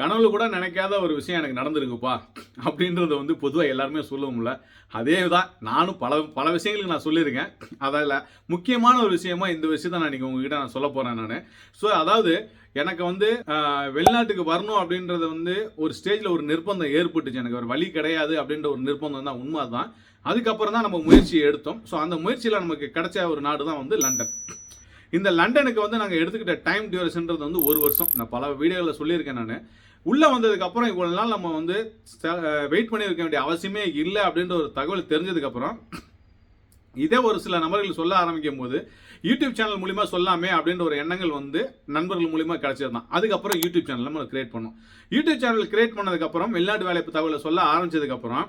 கனவுல கூட நினைக்காத ஒரு விஷயம் எனக்கு நடந்திருக்குப்பா அப்படின்றத வந்து பொதுவாக எல்லாருமே சொல்லவும்ல அதே தான் நானும் பல பல விஷயங்களுக்கு நான் சொல்லியிருக்கேன். அதில் முக்கியமான ஒரு விஷயமா இந்த விஷயத்த நான் இன்னைக்கு உங்ககிட்ட நான் சொல்ல போகிறேன் நான். ஸோ அதாவது எனக்கு வந்து வெளிநாட்டுக்கு வரணும் அப்படின்றது வந்து ஒரு ஸ்டேஜில் ஒரு நிர்பந்தம் ஏற்பட்டுச்சு. எனக்கு ஒரு வழி கிடையாது அப்படின்ற ஒரு நிர்பந்தம் தான் உண்மை தான் அதுக்கப்புறம் தான் நம்ம முயற்சியை எடுத்தோம். ஸோ அந்த முயற்சியில் நமக்கு கிடைச்ச ஒரு நாடு தான் வந்து லண்டன். இந்த லண்டனுக்கு வந்து நாங்கள் எடுத்துக்கிட்ட டைம் டியூரேஷன்றது வந்து ஒரு வருஷம். நான் பல வீடியோவில் சொல்லியிருக்கேன் நான். உள்ளே வந்ததுக்கப்புறம் இவ்வளோ நாள் நம்ம வந்து வெயிட் பண்ணியிருக்க வேண்டிய அவசியமே இல்லை அப்படின்ற ஒரு தகவல் தெரிஞ்சதுக்கப்புறம் இதே ஒரு சில நபர்கள் சொல்ல ஆரம்பிக்கும் போது யூடியூப் சேனல் மூலிமா சொல்லாமே அப்படின்ற ஒரு எண்ணங்கள் வந்து நண்பர்கள் மூலிமா கிடச்சிருந்தான் தான் அதுக்கப்புறம் யூடியூப் சேனல் நம்ம கிரியேட் பண்ணோம். யூடியூப் சேனல் கிரியேட் பண்ணதுக்கப்புறம் வெளிநாட்டு வேலைப்பு தகவலை சொல்ல ஆரம்பிச்சதுக்கப்புறம்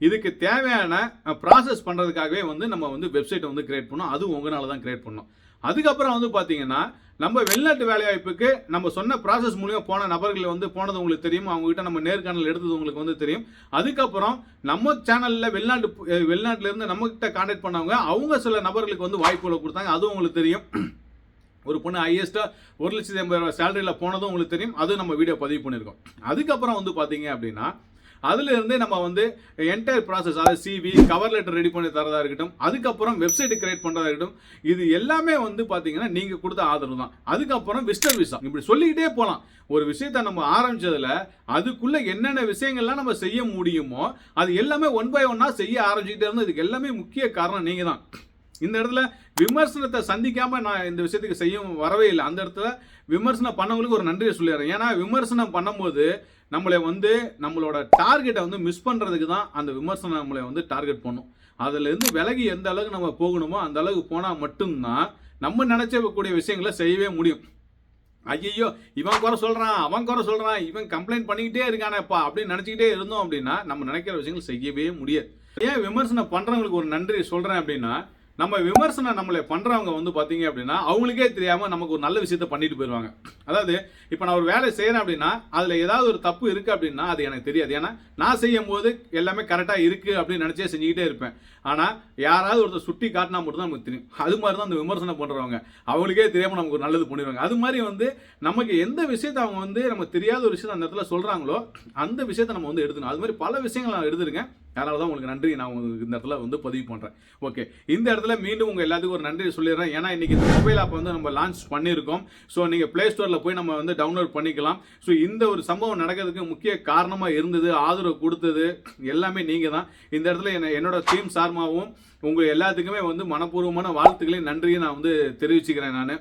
இதுக்கு தேவையான ப்ராசஸ் பண்ணுறதுக்காகவே வந்து நம்ம வந்து வெப்சைட்டை வந்து கிரியேட் பண்ணோம். அதுவும் உங்களால் தான் கிரியேட் பண்ணோம். அதுக்கப்புறம் வந்து பார்த்தீங்கன்னா நம்ம வெளிநாட்டு வேலைவாய்ப்புக்கு நம்ம சொன்ன ப்ராசஸ் மூலியம் போன நபர்கள் வந்து போனது உங்களுக்கு தெரியும் அவங்ககிட்ட நம்ம நேர்காணல் எடுத்தது உங்களுக்கு வந்து தெரியும். அதுக்கப்புறம் நம்ம சேனலில் வெளிநாட்டு வெளிநாட்டிலேருந்து நம்மகிட்ட இருந்து பண்ணவங்க அவங்க சில நபர்களுக்கு வந்து வாய்ப்புகளை கொடுத்தாங்க. அதுவும் உங்களுக்கு தெரியும். ஒரு பொண்ணு ஹையஸ்ட்டாக ஒரு லட்சத்தி ஐம்பது சேலரியில் போனதும் உங்களுக்கு தெரியும். அது நம்ம வீடியோ பதிவு பண்ணியிருக்கோம். அதுக்கப்புறம் வந்து பார்த்தீங்க அப்படின்னா அதுலேருந்தே நம்ம வந்து என்டையர் ப்ராசஸ் அதாவது சிவி கவர் லெட்டர் ரெடி பண்ணி தரதாக இருக்கட்டும் அதுக்கப்புறம் வெப்சைட் கிரியேட் பண்ணுறதா இருக்கட்டும் இது எல்லாமே வந்து பார்த்தீங்கன்னா நீங்கள் கொடுத்த ஆதரவு தான். அதுக்கப்புறம் விஸ்டர் விசா இப்படி சொல்லிக்கிட்டே போகலாம் ஒரு விஷயத்த நம்ம ஆரம்பிச்சதுல அதுக்குள்ள என்னென்ன விஷயங்கள்லாம் நம்ம செய்ய முடியுமோ அது எல்லாமே ஒன் பை ஒன்னா செய்ய ஆரம்பிச்சுக்கிட்டே இருந்தோம் இதுக்கு எல்லாமே முக்கிய காரணம் நீங்கள் தான் இந்த இடத்துல விமர்சனத்தை சந்திக்காம நான் இந்த விஷயத்துக்கு செய்யும் வரவே இல்லை. அந்த இடத்துல விமர்சனம் பண்ணவங்களுக்கு ஒரு நன்றியை சொல்லிடுறேன். ஏன்னா விமர்சனம் பண்ணும்போது நம்மளை வந்து நம்மளோட டார்கெட்டை வந்து மிஸ் பண்ணுறதுக்கு தான் அந்த விமர்சனம் நம்மளை வந்து டார்கெட் பண்ணும். அதுலேருந்து விலகி எந்த அளவுக்கு நம்ம போகணுமோ அந்த அளவுக்கு போனால் மட்டும்தான் நம்ம நினைச்சக்கூடிய விஷயங்களை செய்யவே முடியும். ஐயோ இவன் குறை சொல்கிறான் அவன் குறை சொல்கிறான் இவன் கம்ப்ளைண்ட் பண்ணிக்கிட்டே இருக்கானேப்பா அப்படின்னு நினச்சிக்கிட்டே இருந்தோம் அப்படின்னா நம்ம நினைக்கிற விஷயங்கள் செய்யவே முடியாது. ஏன் விமர்சனம் பண்ணுறவங்களுக்கு ஒரு நன்றி சொல்கிறேன் அப்படின்னா நம்ம விமர்சனம் நம்மளை பண்றவங்க வந்து பார்த்தீங்க அப்படின்னா அவங்களுக்கே தெரியாம நமக்கு ஒரு நல்ல விஷயத்த பண்ணிட்டு போயிடுவாங்க அதாவது இப்போ நான் ஒரு வேலை செய்கிறேன் அப்படின்னா அதில் ஏதாவது ஒரு தப்பு இருக்குது அப்படின்னா அது எனக்கு தெரியாது. ஏன்னா நான் செய்யும் போது எல்லாமே கரெக்டாக இருக்கு அப்படின்னு நினச்சே செஞ்சுக்கிட்டே இருப்பேன். ஆனால் யாராவது ஒருத்தர் சுட்டி காட்டினா மட்டும் தான் நமக்கு தெரியும். அது மாதிரி தான் அந்த விமர்சனம் பண்ணுறவங்க அவங்களுக்கே தெரியாமல் நமக்கு ஒரு நல்லது பண்ணிடுவாங்க. அது மாதிரி வந்து நமக்கு எந்த விஷயத்தை அவங்க வந்து நம்ம தெரியாத ஒரு விஷயத்தை அந்த இடத்துல சொல்கிறாங்களோ அந்த விஷயத்தை நம்ம வந்து எடுத்துக்கணும். அது மாதிரி பல விஷயங்கள் நான் எடுத்துருக்கேன். அதனால தான் உங்களுக்கு நன்றி. நான் உங்களுக்கு இந்த இடத்துல வந்து பதிவு பண்ணுறேன் ஓகே இந்த இடத்துல மீண்டும் உங்கள் எல்லாத்துக்கும் ஒரு நன்றி சொல்லிடுறேன். ஏன்னா இன்றைக்கி இந்த மொபைல் ஆப் வந்து நம்ம லான்ச் பண்ணியிருக்கோம். ஸோ நீங்கள் ப்ளே ஸ்டோரில் போய் நம்ம வந்து டவுன்லோட் பண்ணிக்கலாம். ஸோ இந்த ஒரு சம்பவம் நடக்கிறதுக்கு முக்கிய காரணமாக இருந்தது ஆதரவு கொடுத்தது எல்லாமே நீங்கள் தான். இந்த இடத்துல என்ன என்னோட டீம் சார்பாகவும் உங்கள் எல்லாத்துக்குமே வந்து மனப்பூர்வமான வாழ்த்துக்களையும் நன்றியும் நான் வந்து தெரிவிச்சுக்கிறேன் நான்.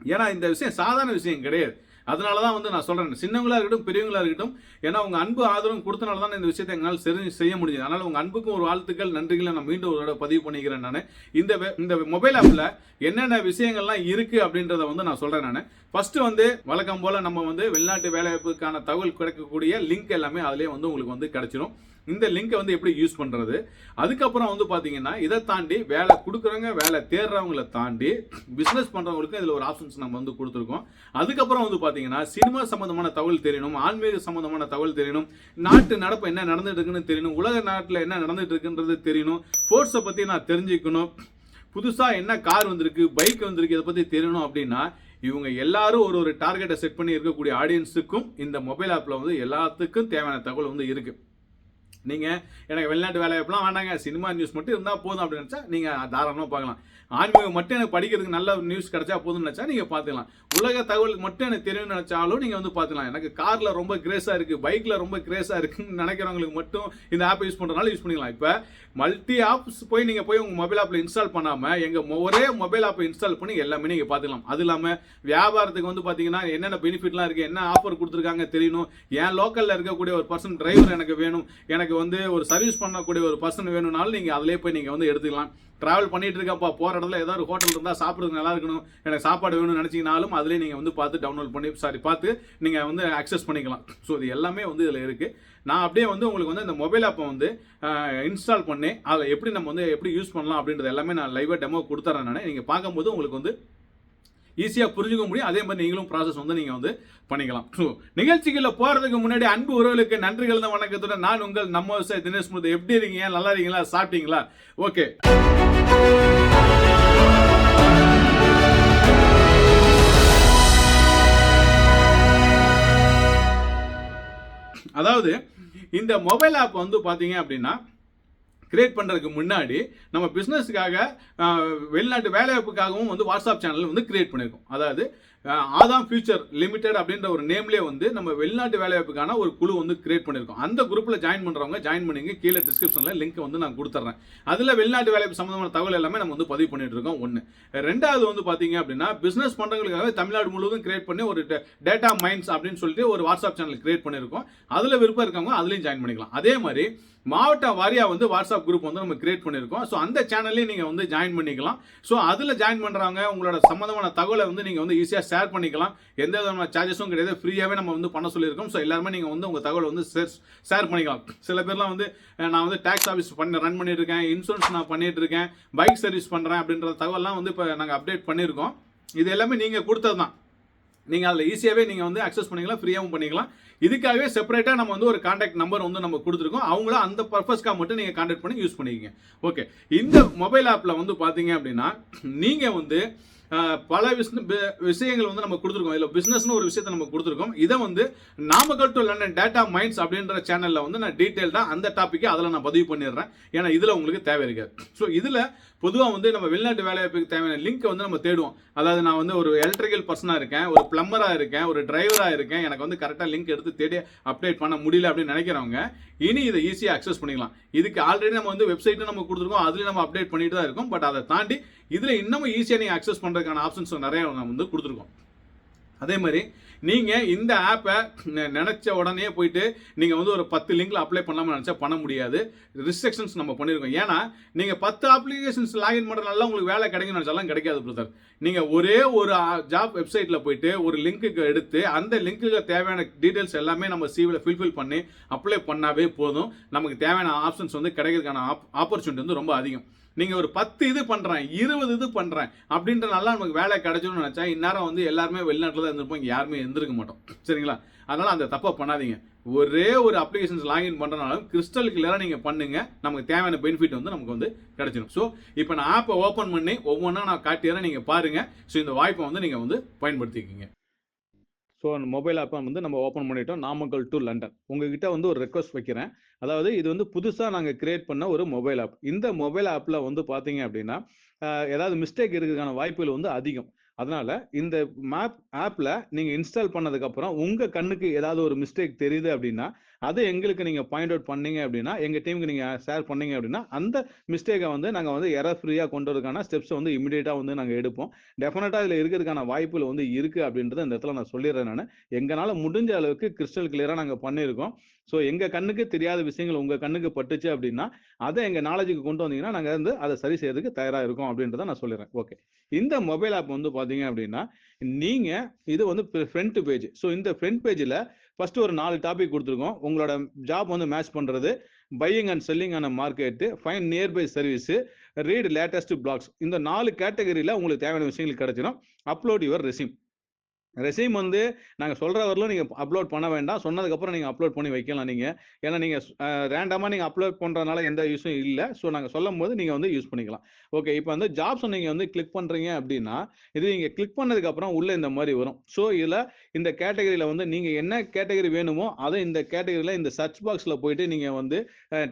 ஏன்னா இந்த விஷயம் சாதாரண விஷயம் கிடையாது. அதனால தான் வந்து நான் சொல்கிறேன் சின்னவங்களா இருக்கட்டும் பெரியவங்களா இருக்கட்டும் ஏன்னா உங்கள் அன்பு ஆதரவும் கொடுத்தனால தான் இந்த விஷயத்தை எங்களால் செரி செய்ய முடியுது அதனால் உங்கள் அன்புக்கும் ஒரு வாழ்த்துக்கள் நன்றிகளை நான் மீண்டும் ஒரு தடவை பதிவு பண்ணிக்கிறேன் நான். இந்த இந்த மொபைல் ஆப்பில் என்னென்ன விஷயங்கள்லாம் இருக்குது அப்படின்றத வந்து நான் சொல்கிறேன் நான். ஃபஸ்ட்டு வந்து வழக்கம் போல் நம்ம வந்து வெளிநாட்டு வேலைவாய்ப்புக்கான தகவல் கிடைக்கக்கூடிய லிங்க் எல்லாமே அதிலே வந்து உங்களுக்கு வந்து கிடச்சிரும். இந்த லிங்கை வந்து எப்படி யூஸ் பண்ணுறது அதுக்கப்புறம் வந்து பார்த்தீங்கன்னா இதை தாண்டி வேலை கொடுக்குறவங்க வேலை தேடுறவங்கள தாண்டி பிஸ்னஸ் பண்ணுறவங்களுக்கு இதில் ஒரு ஆப்ஷன்ஸ் நம்ம வந்து கொடுத்துருக்கோம். அதுக்கப்புறம் வந்து பார்த்தீங்கன்னா சினிமா சம்மந்தமான தகவல் தெரியணும் ஆன்மீக சம்மந்தமான தகவல் தெரியணும் நாட்டு நடப்பு என்ன நடந்துட்டு இருக்குன்னு தெரியணும் உலக நாட்டில் என்ன நடந்துட்டு இருக்குன்றது தெரியணும் ஃபோர்ஸை பற்றி நான் தெரிஞ்சுக்கணும் புதுசாக என்ன கார் வந்திருக்கு பைக் வந்திருக்கு இதை பற்றி தெரியணும் அப்படின்னா இவங்க எல்லாரும் ஒரு ஒரு டார்கெட்டை செட் பண்ணி இருக்கக்கூடிய ஆடியன்ஸுக்கும் இந்த மொபைல் ஆப்பில் வந்து எல்லாத்துக்கும் தேவையான தகவல் வந்து இருக்குது நீங்கள் எனக்கு வெளிநாட்டு வேலை வாய்ப்புலாம் வேண்டாங்க சினிமா நியூஸ் மட்டும் இருந்தால் போதும் அப்படின்னு நினச்சா நீங்கள் தாராளமாக பார்க்கலாம். ஆன்மீகம் மட்டும் எனக்கு படிக்கிறதுக்கு நல்ல நியூஸ் கிடைச்சா போதும்னு நினச்சா நீங்கள் பார்த்துக்கலாம். உலக தகவல் மட்டும் எனக்கு தெரியும்னு நினச்சாலும் நீங்கள் வந்து பார்த்துக்கலாம். எனக்கு காரில் ரொம்ப கிரேஸாக இருக்குது பைக்கில் ரொம்ப கிரேஸாக இருக்குன்னு நினைக்கிறவங்களுக்கு மட்டும் இந்த ஆப் யூஸ் பண்ணுறதுனால யூஸ் பண்ணிக்கலாம். இப்போ மல்டி ஆப்ஸ் போய் நீங்கள் போய் உங்கள் மொபைல் ஆப்பில் இன்ஸ்டால் பண்ணாமல் எங்கள் ஒரே மொபைல் ஆப்பை இன்ஸ்டால் பண்ணி எல்லாமே நீங்கள் பார்த்துக்கலாம். அது இல்லாமல் வியாபாரத்துக்கு வந்து பார்த்தீங்கன்னா என்னென்ன பெனிஃபிட்லாம் இருக்குது என்ன ஆஃபர் கொடுத்துருக்காங்க தெரியணும். என் லோக்கலில் இருக்கக்கூடிய ஒரு பர்சன் டிரைவர் எனக்கு வேணும். எனக்கு எனக்கு வந்து ஒரு சர்வீஸ் பண்ணக்கூடிய ஒரு பர்சன் வேணும்னாலும் நீங்கள் அதிலே போய் நீங்கள் வந்து எடுத்துக்கலாம். ட்ராவல் பண்ணிட்டு இருக்கப்பா போகிற இடத்துல ஏதாவது ஒரு ஹோட்டல் இருந்தால் சாப்பிட்றது நல்லா இருக்கணும். எனக்கு சாப்பாடு வேணும்னு நினச்சிங்கனாலும் அதிலே நீங்கள் வந்து பார்த்து டவுன்லோட் பண்ணி சாரி பார்த்து நீங்கள் வந்து அக்சஸ் பண்ணிக்கலாம். ஸோ இது எல்லாமே வந்து இதில் இருக்குது நான் அப்படியே வந்து உங்களுக்கு வந்து இந்த மொபைல் ஆப்பை வந்து இன்ஸ்டால் பண்ணி அதை எப்படி நம்ம வந்து எப்படி யூஸ் பண்ணலாம் அப்படின்றது எல்லாமே நான் லைவாக டெமோ கொடுத்துறேன் நான். நீங்கள் பார்க்கும்போது உங்களுக்கு வந்து ஈஸியாக புரிஞ்சுக்க முடியும். அதே மாதிரி நீங்களும் ப்ராசஸ் வந்து நீங்கள் வந்து பண்ணிக்கலாம். ஸோ நிகழ்ச்சிகளில் போகிறதுக்கு முன்னாடி அன்பு உறவுகளுக்கு நன்றிகள் தான் வணக்கத்துடன் நான் உங்கள் நம்ம விவசாய தினேஷ் முருது எப்படி இருக்கீங்க? நல்லா இருக்கீங்களா? சாப்பிட்டீங்களா? ஓகே அதாவது இந்த மொபைல் ஆப் வந்து பார்த்தீங்க அப்படின்னா கிரியேட் பண்ணுறதுக்கு முன்னாடி நம்ம பிஸ்னஸுக்காக வெளிநாட்டு வேலைவாய்ப்புக்காகவும் வந்து வாட்ஸ்அப் சேனல் வந்து கிரியேட் பண்ணியிருக்கோம் அதாவது ஆதாம் ஃபியூச்சர் லிமிடெட் அப்படின்ற ஒரு நேம்லேயே வந்து நம்ம வெளிநாட்டு வேலைவாய்ப்புக்கான ஒரு குழு வந்து கிரியேட் பண்ணியிருக்கோம். அந்த குரூப்பில் ஜாயின் பண்ணுறவங்க ஜாயின் பண்ணிங்க கீழே டிஸ்கிரிப்ஷனில் லிங்க் வந்து நான் கொடுத்துட்றேன் அதில் வெளிநாட்டு வேலைவாய்ப்பு சம்மந்தமான தகவல் எல்லாமே நம்ம வந்து பதிவு பண்ணிட்டு இருக்கோம். ஒன்று ரெண்டாவது வந்து பார்த்தீங்க அப்படின்னா பிஸ்னஸ் பண்ணுறவங்களுக்காக தமிழ்நாடு முழுவதும் கிரியேட் பண்ணி ஒரு டேட்டா மைன்ஸ் அப்படின்னு சொல்லிட்டு ஒரு வாட்ஸ்அப் சேனல் கிரியேட் பண்ணியிருக்கோம். அதில் விருப்பம் இருக்கவங்க அதுலேயும் ஜாயின் பண்ணிக்கலாம். அதே மாதிரி மாவட்ட வாரியாக வந்து வாட்ஸ்அப் குரூப் வந்து நம்ம கிரியேட் பண்ணியிருக்கோம். ஸோ அந்த சேனல்லையும் நீங்கள் வந்து ஜாயின் பண்ணிக்கலாம். ஸோ அதில் ஜாயின் பண்ணுறவங்க உங்களோட சம்மந்தமான தகவலை வந்து நீங்கள் வந்து ஈஸியாக ஷேர் பண்ணிக்கலாம். எந்த விதமான சார்ஜஸும் கிடையாது. ஃப்ரீயாகவே நம்ம வந்து பண்ண சொல்லியிருக்கோம். ஸோ எல்லாருமே நீங்கள் வந்து உங்கள் தகவலை வந்து ஷேர் ஷேர் பண்ணிக்கலாம். சில பேர்லாம் வந்து நான் வந்து டேக்ஸ் ஆஃபீஸ் பண்ண ரன் பண்ணிட்டு இருக்கேன் இன்சூரன்ஸ் நான் பண்ணிட்டு இருக்கேன் பைக் சர்வீஸ் பண்ணுறேன் அப்படின்ற தகவல்லாம் வந்து இப்போ நாங்கள் அப்டேட் பண்ணியிருக்கோம். இது எல்லாமே நீங்கள் கொடுத்தது தான் நீங்கள் அதில் ஈஸியாகவே நீங்கள் வந்து அக்சஸ் பண்ணிக்கலாம். ஃப்ரீயாகவும் பண்ணிக்கலாம். இதுக்காகவே செப்பரேட்டாக நம்ம வந்து ஒரு காண்டாக்ட் நம்பர் வந்து நம்ம கொடுத்துருக்கோம். அவங்கள அந்த பர்பஸ்க்காக மட்டும் நீங்கள் காண்டாக்ட் பண்ணி யூஸ் பண்ணிக்கிங்க. ஓகே இந்த மொபைல் ஆப்பில் வந்து பார்த்தீங்க அப்படின்னா நீங்கள் வந்து பல விஷயங்கள் வந்து நம்ம கொடுத்துருக்கோம். இதில் பிஸ்னஸ்னு ஒரு விஷயத்தை நம்ம கொடுத்துருக்கோம். இதை வந்து Namakkal to London data minds அப்படின்ற சேனலில் வந்து நான் டீட்டெயில்டாக அந்த டாப்பிக்கை அதில் நான் பதிவு பண்ணிடுறேன். ஏன்னா இதில் உங்களுக்கு தேவை இருக்காது ஸோ இதில் பொதுவாக வந்து நம்ம வெளிநாட்டு வேலைவாய்ப்புக்கு தேவையான லிங்க்கை வந்து நம்ம தேடுவோம். அதாவது நான் வந்து ஒரு எலக்ட்ரிக்கல் பர்சனாக இருக்கேன் ஒரு பிளம்பராக இருக்கேன் ஒரு டிரைவராக இருக்கேன் எனக்கு வந்து கரெக்டாக லிங்க் எடுத்து தேடி அப்டேட் பண்ண முடியல அப்படின்னு நினைக்கிறவங்க இனி இதை ஈஸியாக அக்சஸ் பண்ணிக்கலாம். இதுக்கு ஆல்ரெடி நம்ம வந்து வெப்சைட்டும் நம்ம கொடுத்துருக்கோம் அதுலேயும் நம்ம அப்டேட் பண்ணிட்டு தான் இருக்கோம். பட் அதை தாண்டி இதில் இன்னமும் ஈஸியாக நீங்கள் அக்சஸ் பண்ணுறதுக்கான ஆப்ஷன்ஸ் நிறையா நம்ம வந்து கொடுத்துருக்கோம். அதே மாதிரி நீங்கள் இந்த ஆப்பை நினச்ச உடனே போயிட்டு நீங்கள் வந்து ஒரு பத்து லிங்கில் அப்ளை பண்ணாமல் நினச்சா பண்ண முடியாது. ரிஸ்ட்ரிக்ஷன்ஸ் நம்ம பண்ணியிருக்கோம் ஏன்னா நீங்கள் பத்து அப்ளிகேஷன்ஸ் லாகின் பண்ணுறதுனால உங்களுக்கு வேலை கிடைக்கும் நினச்சாலும் கிடைக்காது பிரதர் நீங்கள் ஒரே ஒரு ஜாப் வெப்சைட்டில் போயிட்டு ஒரு லிங்க்குக்கு எடுத்து அந்த லிங்க்குக்கு தேவையான டீட்டெயில்ஸ் எல்லாமே நம்ம சிவியில் ஃபில்ஃபில் பண்ணி அப்ளை பண்ணாவே போதும். நமக்கு தேவையான ஆப்ஷன்ஸ் வந்து கிடைக்கிறதுக்கான ஆப் ஆப்பர்ச்சுனிட்டி வந்து ரொம்ப அதிகம். நீங்கள் ஒரு பத்து இது பண்ணுறேன் இருபது இது பண்ணுறேன் அப்படின்ற நல்லா நமக்கு வேலை கிடைச்சோன்னு நினச்சா இந்நேரம் வந்து எல்லாருமே வெளிநாட்டில் தான் இருந்திருப்போம் இங்கே யாருமே இருந்திருக்க மாட்டோம். சரிங்களா? அதனால் அந்த தப்பை பண்ணாதீங்க. ஒரே ஒரு அப்ளிகேஷன்ஸ் லாகின் பண்ணுறனாலும் கிறிஸ்டல் கிளியராக நீங்கள் பண்ணுங்கள் நமக்கு தேவையான பெனிஃபிட் வந்து நமக்கு வந்து கிடைச்சிடும் ஸோ இப்போ நான் ஆப்பை ஓப்பன் பண்ணி ஒவ்வொன்றா நான் காட்டிடுறேன் நீங்கள் பாருங்கள் ஸோ இந்த வாய்ப்பை வந்து நீங்கள் வந்து பயன்படுத்திக்கிங்க. ஸோ அந்த மொபைல் ஆப்பை வந்து நம்ம ஓப்பன் பண்ணிட்டோம். நாமக்கல் டு லண்டன் உங்ககிட்ட வந்து ஒரு ரெக்வஸ்ட் வைக்கிறேன். அதாவது இது வந்து புதுசாக நாங்கள் கிரியேட் பண்ண ஒரு மொபைல் ஆப் இந்த மொபைல் ஆப்பில் வந்து பார்த்தீங்க அப்படின்னா ஏதாவது மிஸ்டேக் இருக்கிறதுக்கான வாய்ப்புகள் வந்து அதிகம். அதனால இந்த மேப் ஆப்பில் நீங்கள் இன்ஸ்டால் பண்ணதுக்கப்புறம் உங்கள் கண்ணுக்கு ஏதாவது ஒரு மிஸ்டேக் தெரியுது அப்படின்னா அது எங்களுக்கு நீங்கள் பாயிண்ட் அவுட் பண்ணீங்க அப்படின்னா எங்கள் டீமுக்கு நீங்கள் ஷேர் பண்ணீங்க அப்படின்னா அந்த மிஸ்டேக்கை வந்து நாங்கள் வந்து எரர் ஃப்ரீயாக கொண்டு வரதுக்கான ஸ்டெப்ஸை வந்து இமீடியட்டாக வந்து நாங்கள் எடுப்போம். டெஃபினட்டாக இதில் இருக்கிறதுக்கான வாய்ப்புகள் வந்து இருக்குது அப்படின்றத இந்த இடத்துல நான் சொல்லிடுறேன் நான். எங்களால் முடிஞ்ச அளவுக்கு கிறிஸ்டல் கிளியராக நாங்கள் பண்ணியிருக்கோம். ஸோ எங்கள் கண்ணுக்கு தெரியாத விஷயங்கள் உங்கள் கண்ணுக்கு பட்டுச்சு அப்படின்னா அதை எங்கள் நாலேஜுக்கு கொண்டு வந்தீங்கன்னா நாங்கள் வந்து அதை சரி செய்யறதுக்கு தயாராக இருக்கோம் அப்படின்றத நான் சொல்லிடுறேன். ஓகே இந்த மொபைல் ஆப் வந்து பார்த்தீங்க அப்படின்னா நீங்கள் இது வந்து ஃப்ரண்ட் பேஜ் ஸோ இந்த ஃப்ரண்ட் பேஜில் ஃபர்ஸ்ட் ஒரு நாலு டாபிக் கொடுத்துருக்கோம். உங்களோட ஜாப் வந்து மேட்ச் பண்ணுறது பையிங் அண்ட் செல்லிங் ஆன market find nearby service read latest blogs இந்த நாலு கேட்டகரியில் உங்களுக்கு தேவையான விஷயங்கள் கிடைச்சிடும். அப்லோட் யுவர் ரெசிம் ரெசியூம் வந்து நாங்கள் சொல்கிற வரலும் நீங்கள் அப்லோட் பண்ண வேண்டாம். சொன்னதுக்கப்புறம் நீங்கள் அப்லோட் பண்ணி வைக்கலாம் நீங்கள் ஏன்னா நீங்கள் ரேண்டமாக நீங்கள் அப்லோட் பண்ணுறதுனால எந்த யூஸும் இல்லை. ஸோ நாங்கள் சொல்லும் போது நீங்கள் வந்து யூஸ் பண்ணிக்கலாம். ஓகே இப்போ வந்து ஜாப்ஸ் நீங்கள் வந்து கிளிக் பண்ணுறீங்க அப்படின்னா இது நீங்கள் கிளிக் பண்ணதுக்கப்புறம் உள்ளே இந்த மாதிரி வரும். ஸோ இதில் இந்த கேட்டகரியில் வந்து நீங்கள் என்ன கேட்டகரி வேணுமோ அதை இந்த கேட்டகரியில் இந்த சர்ச் பாக்ஸில் போயிட்டு நீங்கள் வந்து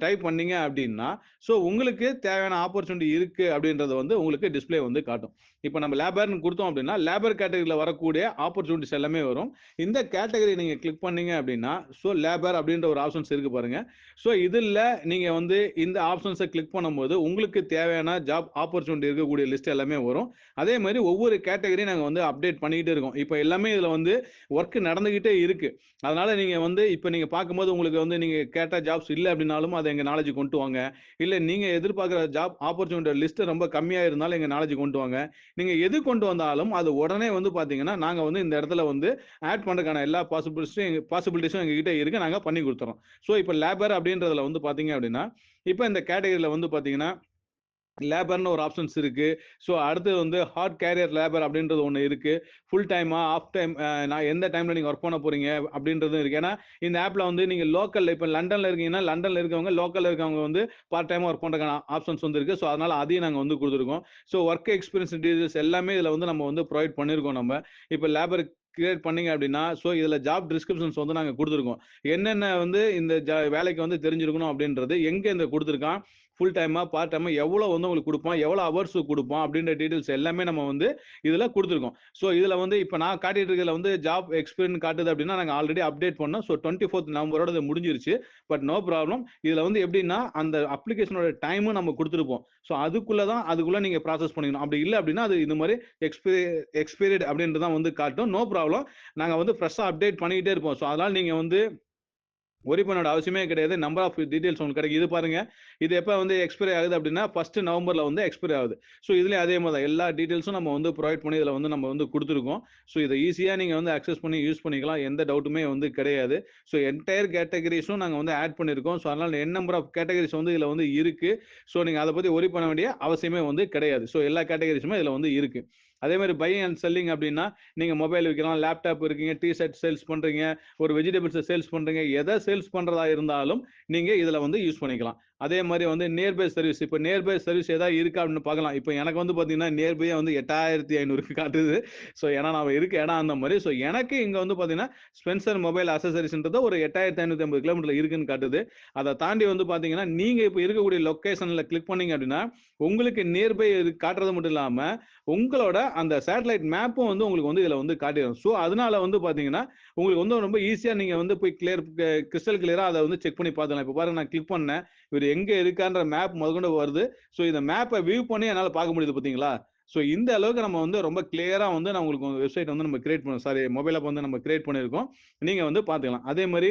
டைப் பண்ணீங்க அப்படின்னா ஸோ உங்களுக்கு தேவையான ஆப்பர்ச்சுனிட்டி இருக்குது அப்படின்றத வந்து உங்களுக்கு டிஸ்ப்ளே வந்து காட்டும். இப்போ நம்ம லேபர்னு கொடுத்தோம் அப்படின்னா லேபர் கேட்டகரியில் வரக்கூடிய ஆப்பர்ச்சுனிட்டிஸ் எல்லாமே வரும். இந்த கேட்டகரி நீங்கள் கிளிக் பண்ணீங்க அப்படின்னா ஸோ லேபர் அப்படின்ற ஒரு ஆப்ஷன்ஸ் இருக்கு பாருங்க. ஸோ இதில் நீங்கள் வந்து இந்த ஆப்ஷன்ஸை கிளிக் பண்ணும்போது உங்களுக்கு தேவையான ஜாப் ஆப்பர்ச்சுனிட்டி இருக்கக்கூடிய லிஸ்ட் எல்லாமே வரும். அதே மாதிரி ஒவ்வொரு கேட்டகரியும் நாங்கள் வந்து அப்டேட் பண்ணிக்கிட்டே இருக்கோம். இப்போ எல்லாமே இதில் வந்து ஒர்க் நடந்துக்கிட்டே இருக்கு. அதனால நீங்கள் வந்து இப்போ நீங்கள் பார்க்கும்போது உங்களுக்கு வந்து நீங்கள் கேட்ட ஜாப்ஸ் இல்லை அப்படின்னாலும் அதை எங்கள் நாலேஜ் கொண்டு வாங்க. இல்லை நீங்கள் எதிர்பார்க்குற ஜாப் ஆப்பர்ச்சுனிட்டி லிஸ்ட் ரொம்ப கம்மியாக இருந்தாலும் எங்கள் நாலேஜ் கொண்டு வாங்க. நீங்கள் எது கொண்டு வந்தாலும் அது உடனே வந்து பார்த்தீங்கன்னா நாங்கள் வந்து இந்த இடத்துல வந்து ஆட் பண்ணுறதுக்கான எல்லா பாசிபிலிட்டிஸும் எங்கள் பாசிபிலிட்டிஸும் எங்ககிட்ட இருக்குது நாங்கள் பண்ணி கொடுத்துறோம். ஸோ இப்போ லேபர் அப்படின்றதுல வந்து பார்த்தீங்க அப்படின்னா இப்போ இந்த கேட்டகரியில் வந்து பார்த்தீங்கன்னா லேபர்னு ஒரு ஆப்ஷன்ஸ் இருக்கு. ஸோ அடுத்து வந்து ஹார்ட் கேரியர் லேபர் அப்படின்றது ஒன்று இருக்கு. ஃபுல் டைமா ஆஃப் டைம் நான் எந்த டைம்ல நீங்க ஒர்க் பண்ண போறீங்க அப்படின்றதும் இருக்கு. ஏன்னா இந்த ஆப்ல வந்து நீங்க லோக்கல் இப்போ லண்டன்ல இருக்கீங்கன்னா லண்டன்ல இருக்கவங்க லோக்கல்ல இருக்கவங்க வந்து பார்ட் டைமா ஒர்க் பண்றதுக்கான ஆப்ஷன்ஸ் வந்து இருக்கு. ஸோ அதனால அதையும் நாங்கள் வந்து கொடுத்துருக்கோம். ஸோ ஒர்க் எக்ஸ்பீரியன்ஸ் டீடைல்ஸ் எல்லாமே இதில் வந்து நம்ம வந்து ப்ரொவைட் பண்ணியிருக்கோம் நம்ம. இப்போ லேபர் கிரியேட் பண்ணீங்க அப்படின்னா ஸோ இதில் ஜாப் டிஸ்கிரிப்ஷன்ஸ் வந்து நாங்கள் கொடுத்துருக்கோம். என்னென்ன வந்து இந்த ஜா வேலைக்கு வந்து தெரிஞ்சிருக்கணும் அப்படின்றது எங்கே இந்த கொடுத்துருக்கான் ஃபுல் டைமா பார்ட் டைமா எவ்வளோ வந்து உங்களுக்கு கொடுப்போம் எவ்வளோ ஹவர்ஸ் கொடுப்போம் அப்படின்ற டீட்டெயில்ஸ் எல்லாமே நம்ம வந்து இதில் கொடுத்துருக்கோம். ஸோ இதில் வந்து இப்போ நான் காட்டிட்டு இருக்கிறதுல வந்து ஜாப் எக்ஸ்பீரியன்ஸ் காட்டுது அப்படின்னா நாங்கள் ஆல்ரெடி அப்டேட் பண்ணோம். ஸோ டுவெண்ட்டி ஃபோர்த் நவம்பரோட இது முடிஞ்சிருச்சு. பட் நோ ப்ராப்ளம் இதில் வந்து எப்படின்னா அந்த அப்ளிகேஷனோட டைமும் நம்ம கொடுத்துருப்போம். ஸோ அதுக்குள்ளே தான் அதுக்குள்ளே நீங்கள் ப்ராசஸ் பண்ணிக்கணும். அப்படி இல்லை அப்படின்னா அது இந்த மாதிரி எக்ஸ்பீரி எக்ஸ்பீரியட் அப்படின்றது தான் வந்து காட்டும். நோ ப்ராப்ளம் நாங்கள் வந்து ஃப்ரெஷ்ஷாக அப்டேட் பண்ணிக்கிட்டே இருப்போம். ஸோ அதனால் நீங்கள் வந்து ஒரி பண்ணோட அவசியமே கிடையாது. நம்பர் ஆஃப் டீடைல்ஸ் உங்களுக்கு கிடைக்கும். இது பாருங்க. இது எப்போ வந்து எக்ஸ்பைரி ஆகுது அப்படின்னா ஃபர்ஸ்ட் நவம்பர்ல வந்து எக்ஸ்பைரி ஆகுது. ஸோ இதுலேயே அதே மாதிரி தான் எல்லா டீடைல்ஸும் நம்ம வந்து ப்ரொவைட் பண்ணி இதில் வந்து நம்ம வந்து கொடுத்துருக்கோம். ஸோ இதை ஈஸியாக நீங்கள் வந்து அக்சஸ் பண்ணி யூஸ் பண்ணிக்கலாம். எந்த டவுட்டுமே வந்து கிடையாது. ஸோ என்டையர் கேட்டகரிஸும் நாங்கள் வந்து ஆட் பண்ணியிருக்கோம் ஸோ அதனால் என் நம்பர் ஆஃப் கேட்டகரிஸ் வந்து இதில் வந்து இருக்கு. ஸோ நீங்கள் அதை பற்றி ஒரி பண்ண வேண்டிய அவசியமே வந்து கிடையாது. ஸோ எல்லா கேட்டகரிஸுமே இதில் வந்து இருக்கு. அதே மாதிரி பை அண்ட் செல்லிங் அப்படின்னா நீங்க மொபைல் விற்கலாம் லேப்டாப் இருக்கீங்க டி ஷர்ட் சேல்ஸ் பண்றீங்க ஒரு வெஜிடபிள்ஸை சேல்ஸ் பண்றீங்க எதை சேல்ஸ் பண்றதா இருந்தாலும் நீங்க இதுல வந்து யூஸ் பண்ணிக்கலாம். அதே மாதிரி வந்து நியர்பை சர்வீஸ் இப்போ நியர்பை சர்வீஸ் ஏதாவது இருக்கா அப்படின்னு பார்க்கலாம். இப்போ எனக்கு வந்து பார்த்தீங்கன்னா நியர்பையே வந்து எட்டாயிரத்தி ஐநூறுக்கு காட்டுது. ஸோ ஏன்னா நான் இருக்க இடம் அந்த மாதிரி. ஸோ எனக்கு இங்கே வந்து பார்த்தீங்கன்னா ஸ்பென்சர் மொபைல் அசசரிஸ்ன்றது ஒரு எட்டாயிரத்தி ஐநூற்றி ஐம்பது கிலோமீட்டர் இருக்குன்னு காட்டுது. அதை தாண்டி வந்து பார்த்தீங்கன்னா நீங்கள் இப்போ இருக்கக்கூடிய லொக்கேஷனில் கிளிக் பண்ணீங்க அப்படின்னா உங்களுக்கு நியர்பை காட்டுறது மட்டும் இல்லாமல் உங்களோட அந்த சேட்டலைட் மேப்பும் வந்து உங்களுக்கு வந்து இதில் வந்து காட்டிடும் ஸோ அதனால வந்து பார்த்தீங்கன்னா உங்களுக்கு வந்து ரொம்ப ஈஸியாக நீங்கள் வந்து போய் கிளியர் கிறிஸ்டல் கிளியராக அதை வந்து செக் பண்ணி பார்த்துக்கலாம். இப்போ பாருங்க நான் கிளிக் பண்ணேன். இவர் எங்கே இருக்கான்ற மேப் முதற்கொண்டு வருது. ஸோ இந்த மேப்பை வியூ பண்ணி என்னால் பார்க்க முடியுது பார்த்தீங்களா? ஸோ இந்த அளவுக்கு நம்ம வந்து ரொம்ப கிளியராக வந்து நான் உங்களுக்கு வெப்சைட் வந்து நம்ம கிரியேட் பண்ணோம் சாரி மொபைல் ஆப் வந்து நம்ம கிரியேட் பண்ணியிருக்கோம். நீங்கள் வந்து பார்த்துக்கலாம். அதே மாதிரி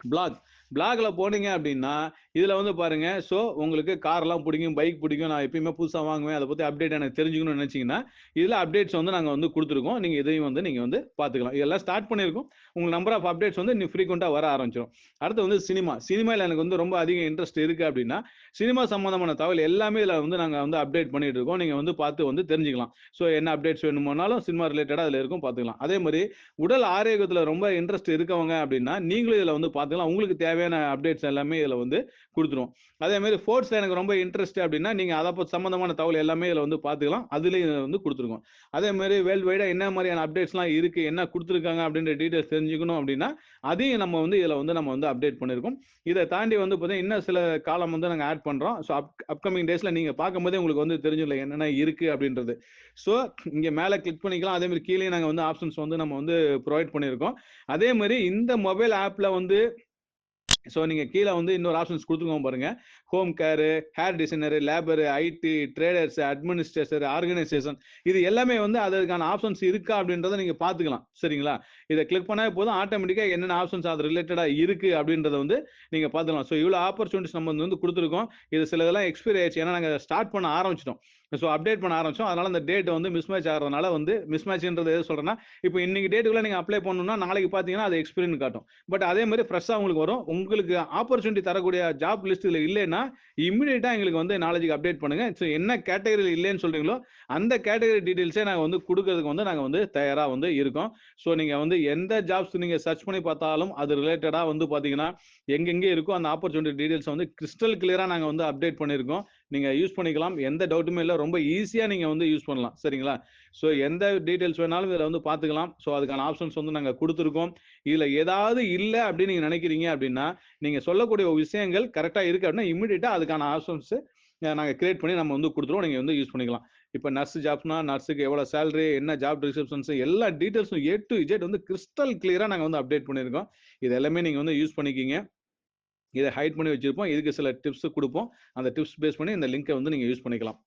பிளாக் பிளாக்ல போனீங்க அப்படின்னா இதில் வந்து பாருங்க ஸோ உங்களுக்கு கார்லாம் பிடிக்கும் பைக் பிடிக்கும் நான் எப்பயுமே புதுசாக வாங்குவேன் அதை பற்றி அப்டேட் எனக்கு தெரிஞ்சுக்கணும்னு நினச்சிங்கன்னா இதில் அப்டேட்ஸ் வந்து நாங்கள் வந்து கொடுத்துருக்கோம். நீங்கள் இதையும் வந்து நீங்கள் வந்து பார்த்துக்கலாம் இதெல்லாம் ஸ்டார்ட் பண்ணியிருக்கோம். உங்கள் நம்பர் ஆஃப் அப்டேட்ஸ் வந்து நீ ஃப்ரீக்வெண்ட்டாக வர ஆரம்பிச்சிடும் அடுத்து வந்து சினிமா சினிமாவில் எனக்கு வந்து ரொம்ப அதிக இன்ட்ரெஸ்ட் இருக்குது அப்படின்னா சினிமா சம்மந்தமான தகவல் எல்லாமே இதில் வந்து நாங்கள் வந்து அப்டேட் பண்ணிட்டு இருக்கோம். நீங்கள் வந்து பார்த்து வந்து தெரிஞ்சுக்கலாம். ஸோ என்ன அப்டேட்ஸ் வேணுமானாலும் சினிமா ரிலேட்டடாக அதில் இருக்கும் பார்த்துக்கலாம் அதே மாதிரி உடல் ஆரோக்கியத்தில் ரொம்ப இன்ட்ரெஸ்ட் இருக்கவங்க அப்படின்னா நீங்களும் இதில் வந்து பார்த்துக்கலாம் உங்களுக்கு தேவையான அப்டேட்ஸ் எல்லாமே இதில் வந்து கொடுத்துரும். அதே மாதிரி ஸ்போர்ட்ஸில் எனக்கு ரொம்ப இன்ட்ரெஸ்ட் அப்படின்னா நீங்கள் அதை பத்தி சம்மந்தமான தகவல் எல்லாமே இதில் வந்து பார்த்துக்கலாம். அதுலேயும் வந்து கொடுத்துருக்கோம். அதே மாதிரி வேர்ல்டு வைடாக என்ன மாதிரியான அப்டேட்ஸ்லாம் இருக்குது என்ன கொடுத்துருக்காங்க அப்படின்ற டீட்டெயில்ஸ் தெரிஞ்சுக்கணும் அப்படின்னா அதையும் நம்ம வந்து இதில் வந்து நம்ம வந்து அப்டேட் பண்ணியிருக்கோம் இதை தாண்டி வந்து பார்த்தீங்கன்னா இன்னும் சில காலம் வந்து நாங்கள் ஆட் பண்ணுறோம் ஸோ அப் அப்கமிங் டேஸில் நீங்கள் பார்க்கும்போதே உங்களுக்கு வந்து தெரிஞ்சிடல என்னென்ன இருக்குது அப்படின்றது. ஸோ இங்கே மேலே கிளிக் பண்ணிக்கலாம். அதே மாதிரி கீழே நாங்கள் வந்து ஆப்ஷன்ஸ் வந்து நம்ம வந்து ப்ரொவைட் பண்ணியிருக்கோம் அதே மாதிரி இந்த மொபைல் ஆப்பில் வந்து ஸோ நீங்கள் கீழே வந்து இன்னொரு ஆப்ஷன்ஸ் கொடுத்துருக்கோம் பாருங்க. Home care hair designer labour IT traders administrator organisation இது எல்லாமே வந்து அதற்கான ஆப்ஷன்ஸ் இருக்கா அப்படின்றத நீங்கள் பார்த்துக்கலாம். சரிங்களா? இதை கிளிக் பண்ணால் போதும். ஆட்டோமேட்டிக்காக என்னென்ன ஆப்ஷன்ஸ் அது ரிலேட்டடாக இருக்குது அப்படின்றத வந்து நீங்கள் பார்த்துக்கலாம். ஸோ இவ்வளோ ஆப்பர்ச்சுனிட்டிஸ் நம்ம வந்து கொடுத்துருக்கோம். இது சில இதெல்லாம் எக்ஸ்பைரி ஏன்னா நாங்கள் ஸ்டார்ட் பண்ண ஆரம்பிச்சிட்டோம். ஸோ அப்டேட் பண்ண ஆரம்பிச்சோம். அதனால அந்த டேட் வந்து மிஸ்மேட்ச் ஆகிறதுனால வந்து மிஸ்மேட்ச்ன்றது எது சொல்றேன்னா இப்போ இன்னைக்கு டேட்டுக்குள்ள நீங்க அப்ளை பண்ணணும்னா நாளைக்கு பார்த்தீங்கன்னா அது எக்ஸ்பீரியன் காட்டும். பட் அதே மாதிரி ஃப்ரெஷ்ஷாக உங்களுக்கு வரும். உங்களுக்கு ஆப்பர்ச்சுனிட்டி தரக்கூடிய ஜாப் லிஸ்ட் இதில் இல்லைன்னா இம்மிடியேட்டாக எங்களுக்கு வந்து நாலேஜுக்கு அப்டேட் பண்ணுங்க. ஸோ என்ன கேட்டகரியில் இல்லைன்னு சொல்றீங்களோ அந்த கேட்டகரி டீட்டெயில்ஸே நாங்கள் வந்து கொடுக்கறதுக்கு வந்து நாங்கள் வந்து தயாராக வந்து இருக்கோம். ஸோ நீங்கள் வந்து எந்த ஜாப்ஸ் நீங்கள் சர்ச் பண்ணி பார்த்தாலும் அது ரிலேட்டடாக வந்து பார்த்தீங்கன்னா எங்கெங்கே இருக்கோ அந்த ஆப்பர்ச்சுனிட்டி டீட்டெயில்ஸ் வந்து கிறிஸ்டல் கிளியராக நாங்கள் வந்து அப்டேட் பண்ணியிருக்கோம். நீங்கள் யூஸ் பண்ணிக்கலாம். எந்த டவுட்டுமே இல்லை. ரொம்ப ஈஸியாக நீங்கள் வந்து யூஸ் பண்ணலாம். சரிங்களா? ஸோ எந்த டீட்டெயில்ஸ் வேணாலும் இதில் வந்து பார்த்துக்கலாம். ஸோ அதுக்கான ஆப்ஷன்ஸ் வந்து நாங்கள் கொடுத்துருக்கோம். இதில் ஏதாவது இல்லை அப்படின்னு நீங்கள் நினைக்கிறீங்க அப்படின்னா நீங்கள் சொல்லக்கூடிய விஷயங்கள் கரெக்டாக இருக்குது அப்படின்னா இம்மிடியட்டாக அதுக்கான ஆப்ஷன்ஸு நாங்கள் கிரியேட் பண்ணி நம்ம வந்து கொடுத்துருவோம். நீங்கள் வந்து யூஸ் பண்ணிக்கலாம். இப்போ நர்ஸ் ஜாப்னா நர்ஸுக்கு எவ்வளோ சேலரி என்ன ஜாப் டிஸ்கிரிப்ஷன்ஸ் எல்லா டீட்டெயில்ஸும் ஏ டு இஜெட் வந்து கிறிஸ்டல் கிளியராக நாங்கள் வந்து அப்டேட் பண்ணியிருக்கோம். இது எல்லாமே நீங்கள் வந்து யூஸ் பண்ணிக்கிங்க. இதை ஹைட் பண்ணி வச்சிருப்போம். இதுக்கு சில டிப்ஸ் கொடுப்போம். அந்த டிப்ஸ் பேஸ் பண்ணி இந்த லிங்கை வந்து நீங்கள் யூஸ் பண்ணிக்கலாம்.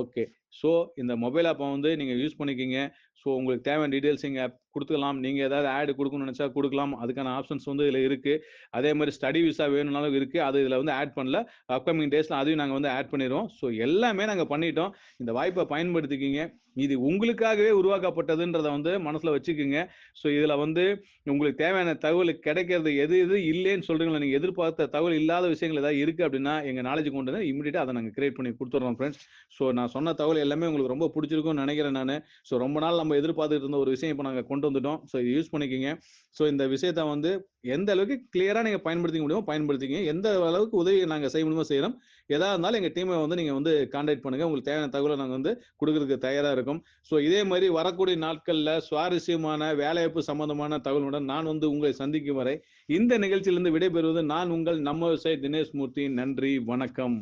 ஓகே ஸோ இந்த மொபைல் ஆப்பை வந்து நீங்கள் யூஸ் பண்ணிக்கிங்க. ஸோ உங்களுக்கு தேவையான டீட்டெயில்ஸ் இங்கே கொடுத்துக்கலாம். நீங்கள் ஏதாவது ஆடு கொடுக்கணும்னு நினச்சா கொடுக்கலாம். அதுக்கான ஆப்ஷன்ஸ் வந்து இதில் இருக்குது அதே மாதிரி ஸ்டடி விசா வேணும்னாலும் இருக்குது அது இதில் வந்து ஆட் பண்ணல. அப்கமிங் டேஸில் அதையும் நாங்கள் வந்து ஆட் பண்ணிடுவோம் ஸோ எல்லாமே நாங்கள் பண்ணிட்டோம். இந்த வாய்ப்பை பயன்படுத்திக்கிங்க. இது உங்களுக்காகவே உருவாக்கப்பட்டதுன்றதை வந்து மனசில் வச்சுக்கோங்க. ஸோ இதில் வந்து உங்களுக்கு தேவையான தகவல் கிடைக்கிறது எது எது இல்லைன்னு சொல்கிறீங்களா நீங்கள் எதிர்பார்த்த தகவல் இல்லாத விஷயங்கள் ஏதாவது இருக்குது அப்படின்னா எங்கள் நாலேஜ் கொண்டு வந்து இமீடியட்டாக அதை நாங்கள் கிரியேட் பண்ணி கொடுத்துட்றோம் ஃப்ரெண்ட்ஸ் ஸோ நான் சொன்ன தகவல் தகவல் எல்லாமே உங்களுக்கு ரொம்ப பிடிச்சிருக்கும்னு நினைக்கிறேன் நான். ஸோ ரொம்ப நாள் நம்ம எதிர்பார்த்துட்டு இருந்த ஒரு விஷயம் இப்போ நாங்கள் கொண்டு வந்துட்டோம். ஸோ இது யூஸ் பண்ணிக்கோங்க. ஸோ இந்த விஷயத்த வந்து எந்த அளவுக்கு கிளியராக நீங்கள் பயன்படுத்திக்க முடியுமோ பயன்படுத்திங்க எந்த அளவுக்கு உதவி நாங்கள் செய்ய முடியுமோ செய்கிறோம் எதாக இருந்தாலும் எங்கள் டீமை வந்து நீங்கள் வந்து கான்டாக்ட் பண்ணுங்க. உங்களுக்கு தேவையான தகவலை நாங்கள் வந்து கொடுக்கறதுக்கு தயாராக இருக்கும். ஸோ இதே மாதிரி வரக்கூடிய நாட்களில் சுவாரஸ்யமான வேலைவாய்ப்பு சம்பந்தமான தகவலுடன் நான் வந்து உங்களை சந்திக்கும் வரை இந்த நிகழ்ச்சியிலிருந்து விடைபெறுவது நான் உங்கள் நம்ம விவசாயி தினேஷ் மூர்த்தி. நன்றி. வணக்கம்.